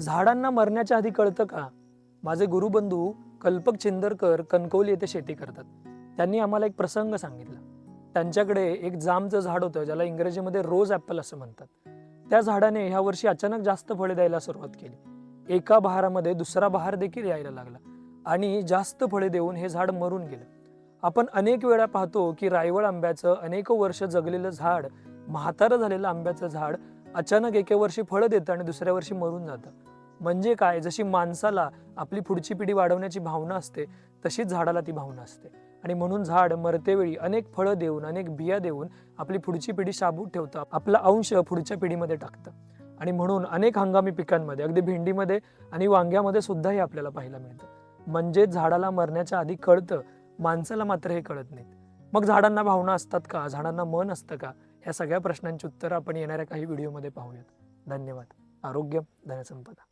झाडांना मरण्याच्या आधी कळतं का? माझे गुरुबंधू कल्पक चिंदरकर कणकवली येथे शेती करतात. त्यांनी आम्हाला एक प्रसंग सांगितला. त्यांच्याकडे एक जामचं झाड होतं ज्याला इंग्रजीमध्ये रोज ॲपल असं म्हणतात. त्या झाडाने ह्या वर्षी अचानक जास्त फळे द्यायला सुरुवात केली. एका बहारामध्ये दुसरा बहार देखील यायला लागला आणि जास्त फळे देऊन हे झाड मरून गेलं. आपण अनेक वेळा पाहतो की रायवळ आंब्याचं अनेक वर्ष जगलेलं झाड म्हातारं झालेलं आंब्याचं झाड अचानक एके वर्षी फळं देतं आणि दुसऱ्या वर्षी मरून जातं. म्हणजे काय? जशी माणसाला आपली पुढची पिढी वाढवण्याची भावना असते तशीच झाडाला ती भावना असते. आणि म्हणून झाड मरतेवेळी अनेक फळं देऊन अनेक बिया देऊन आपली पुढची पिढी शाबूत ठेवतं. आपला अंश पुढच्या पिढीमध्ये टाकतं. आणि म्हणून अनेक हंगामी पिकांमध्ये अगदी भेंडीमध्ये आणि वांग्यामध्ये सुद्धा हे आपल्याला पाहायला मिळतं. म्हणजे झाडाला मरण्याच्या आधी कळतं माणसाला मात्र हे कळत नाही मग झाडांना भावना असतात का? झाडांना मन असतं का? ह्या सगळ्या प्रश्नांची उत्तरं आपण येणाऱ्या काही व्हिडिओमध्ये पाहूयात. धन्यवाद. आरोग्य धनसंपदा.